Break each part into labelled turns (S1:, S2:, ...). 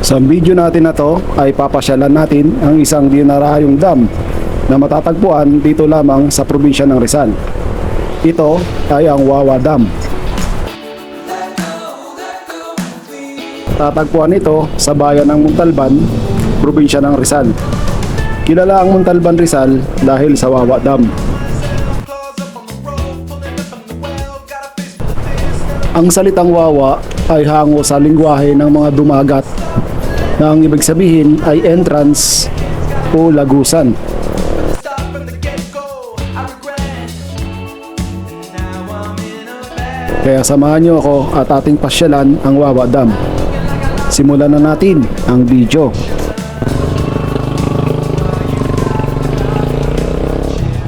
S1: Sa video natin na to ay papasyalan natin ang isang dinarayong dam na matatagpuan dito lamang sa probinsya ng Rizal. Ito ay ang Wawa Dam. Tatagpuan ito sa bayan ng Muntalban, probinsya ng Rizal. Kilala ang Muntalban Rizal dahil sa Wawa Dam. Ang salitang wawa ay hango sa lingwahe ng mga dumagat na ang ibig sabihin ay entrance o lagusan. Kaya samahan niyo ako at ating pasyalan ang Wawa Dam. Simulan na natin ang video.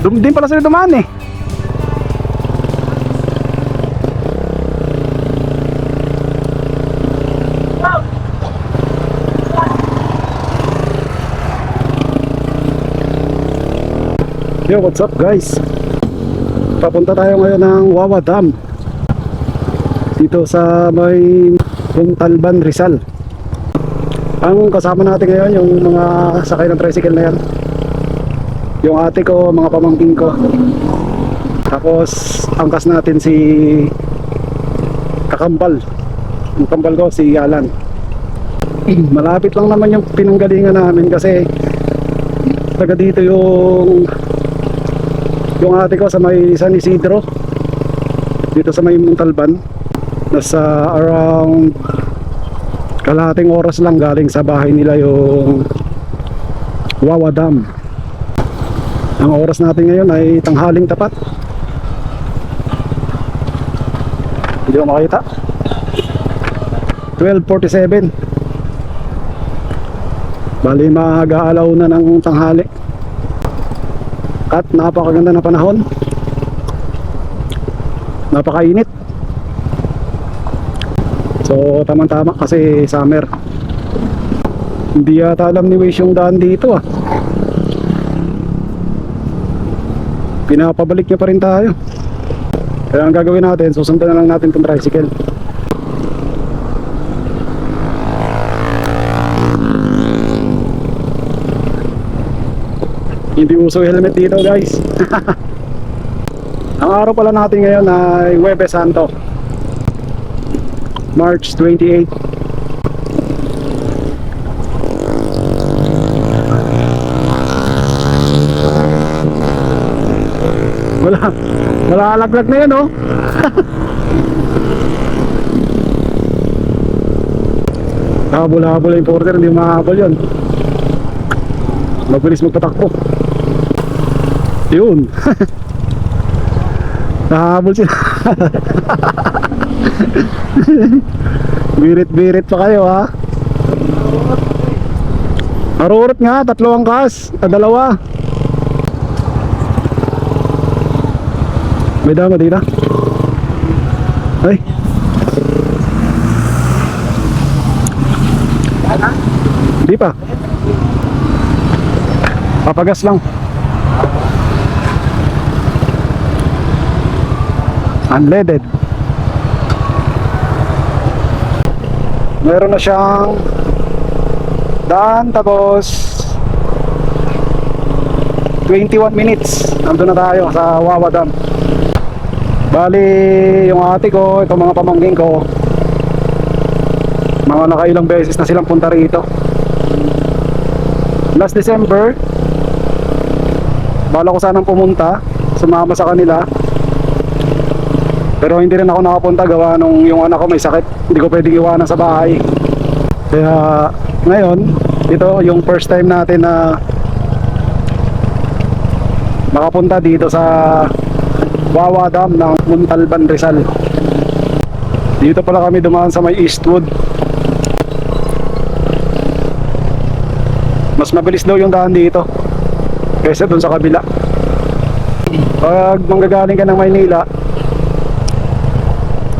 S1: Dum din pala sila dumaan eh. Yo, what's up guys? Papunta tayo ngayon ng Wawa Dam dito sa may Puntalban, Rizal. Ang kasama natin ngayon yung mga sakay ng tricycle na yan. Yung ate ko, mga pamangking ko. Tapos angkas natin si Kakambal. Yung kambal ko si Alan. Malapit lang naman yung pinanggalingan namin kasi taga dito yung yung ate ko sa may San Isidro dito sa may Muntalban nasa around kalahating oras lang galing sa bahay nila yung Wawa Dam. Ang oras natin ngayon ay tanghaling tapat. Hindi ko makita. 12.47 bali mag-aalaw na ng tanghali at napakaganda na panahon. Napakainit. So tamang tama kasi summer. Hindi yata alam ni Waze yung daan dito ah. Pinapabalik niya pa rin tayo. Kaya ang gagawin natin susundan na lang natin itong tricycle hindi uso helmet dito guys. Ang araw pala natin ngayon ay Webes Santo. March 28 wala wala alaglag na yan oh. Habol-habol yung porter hindi mahabol yun. Mabilis magpatakbo yun nahabol sila birit-birit pa kayo ha Marurot nga, tatlo ang kas, ah, dalawa. May dama dito. Ay. Hindi pa. Papagas lang. Unleaded. Meron na siyang daan tapos 21 minutes nandun na tayo sa Wawa Dam. Bali yung ate ko itong mga pamangking ko mga nakailang beses na silang punta rito. Last December bala ko sanang pumunta sumama sa kanila pero hindi rin ako nakapunta gawa nung yung anak ko may sakit. Hindi ko pwedeng iwanan sa bahay. Kaya ngayon ito yung first time natin na makapunta dito sa Wawa Dam ng Muntalban Rizal. Dito pala kami dumaan sa may Eastwood. Mas mabilis daw yung daan dito kaysa dun sa kabila. Pag manggagaling ka ng Maynila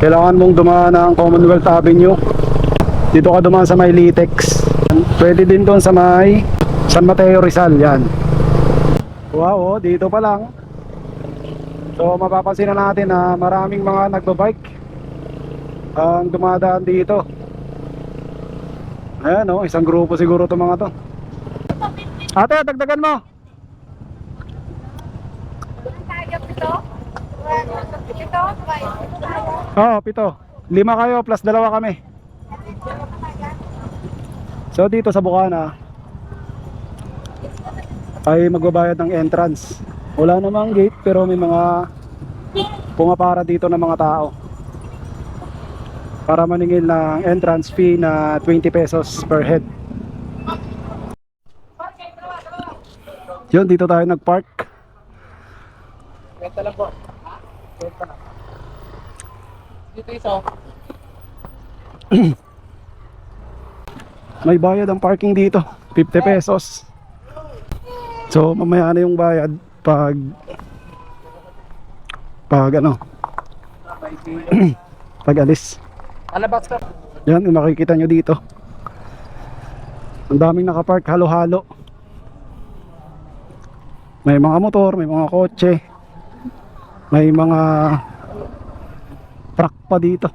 S1: kailangan mong dumaan ng Commonwealth Avenue. Dito ka dumaan sa may Litex pwede din doon sa may San Mateo Rizal yan. Wow oh, dito pa lang. So mapapansin na natin na maraming mga nagbabike ang dumadaan dito. Ayan oh, isang grupo siguro to mga to. Ate, dagdagan mo.
S2: Kaya pito? Ito?
S1: Oo, oh, pito. Lima kayo plus dalawa kami. So dito sa Bukana ay magbabayad ng entrance. Wala namang gate pero may mga pumapara dito ng mga tao. Para maningil ng entrance fee na 20 pesos per head. Yun, dito tayo nag-park.
S3: Benta lang po. Benta lang. Dito isa.
S1: May bayad ang parking dito, 50 pesos. So mamaya na yung bayad pag pag ano, pag alis.
S3: Box ka?
S1: Yan, yung makikita nyo dito. Ang daming nakapark halo-halo. May mga motor, may mga kotse. May mga truck pa dito.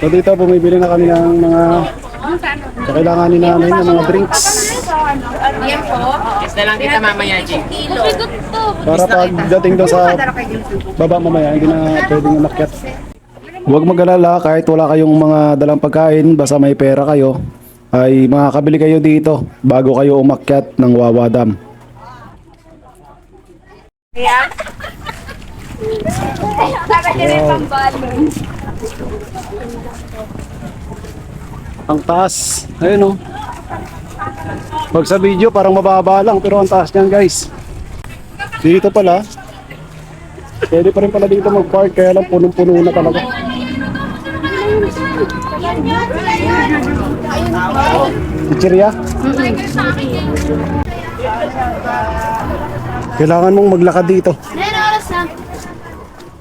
S1: So dito bumibili na kami ng mga kailanganin namin ng mga drinks
S2: Yan po.
S3: Kiss na lang kita mamaya,
S2: to.
S1: para pagdating doon sa baba mamaya hindi na pwedeng umakyat. Huwag mag-alala kahit wala kayong mga dalang pagkain basta may pera kayo ay makakabili kayo dito bago kayo umakyat ng Wawa Dam.
S2: Yan. Dapat din yung pambalon.
S1: Ang taas. Ayun oh. Pag sa video parang mababa lang pero ang taas niyan guys. Dito pala. Pwede pa rin pala dito mag-park kaya lang punong-puno na talaga. Chichirya? Kailangan mong maglakad dito.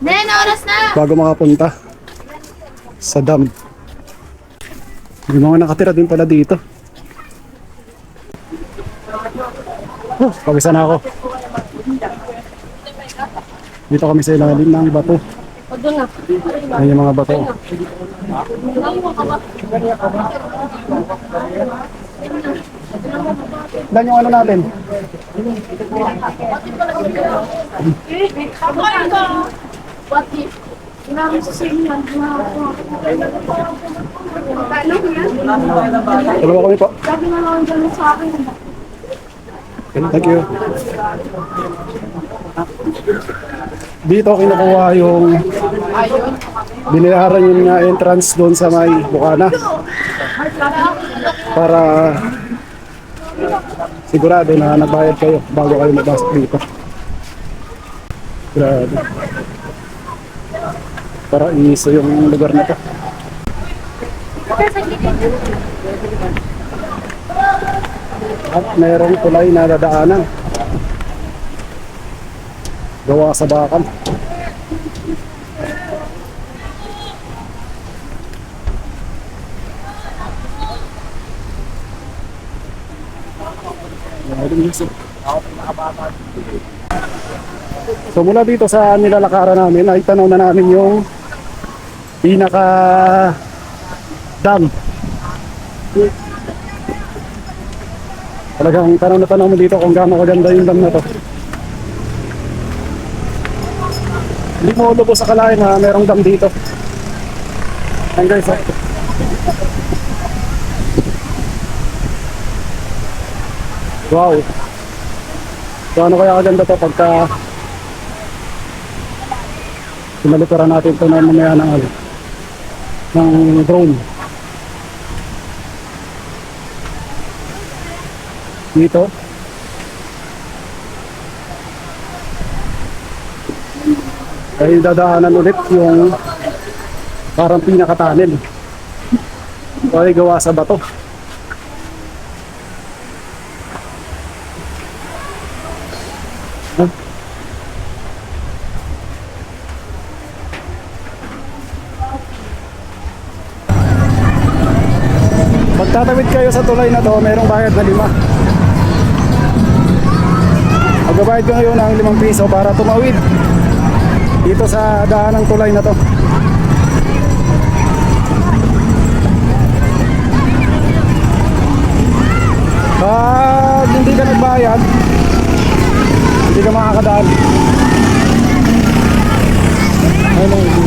S2: Nen, oras na.
S1: bago makapunta sa dam. May mga nakatira din pala dito. Oh, pawisan na ako. Dito kami sa ilalim ng bato. Ayan yung mga bato. Dan yung ano natin?
S2: What if? Kailangan sa sinyan. Ano yan?
S1: Dalawa kami po.
S2: Sabi na lang dyan sa akin.
S1: Thank you. Dito kinukuha yung binayaran yung na entrance doon sa may Bukana para sigurado na nagbayad kayo bago kayo mabasok dito. Grabe. Para iso yung lugar na to. At merong tulay na dadaanan. Gawa sa bakal. So mula dito sa nilalakaran namin ay tanaw na namin yung pinaka dam Talagang tanong na tanong mo dito kung gaano kaganda yung dam na to. Hindi mo lubos sa kalain na merong dam dito. Ayan guys, oh. Wow. Gaano kaya kaganda to pagka Sinalikuran natin ito na mamaya ng ano, ng drone. dito. Dahil dadaanan ulit yung parang pinakatanin. O ay gawa sa bato. sa tulay na to, merong bayad na lima. Magbabayad ko ngayon ng limang piso para tumawid dito sa daan ng tulay na to. Pag hindi ka nagbayad, hindi ka makakadaan. Ayun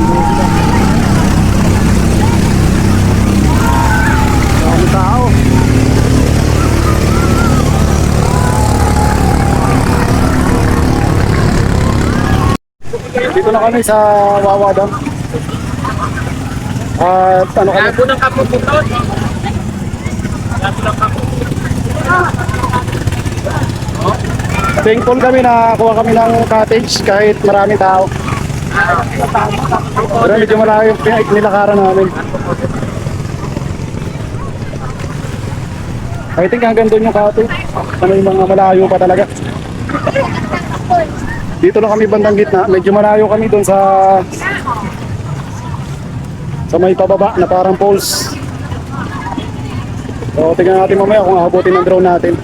S1: Dito na kami sa Wawa Dam. At ano kami?
S3: Lago ng kapuputot. Lago ng kapuputot.
S1: Thankful kami na kuha kami ng cottage kahit marami tao. Pero medyo malayo yung nilakaran namin. I think hanggang doon yung cottage. Ano yung mga malayo pa talaga. Dito na kami bandang gitna. Medyo malayo kami doon sa sa may pababa na parang poles. So tingnan natin mamaya kung abutin ng drone natin.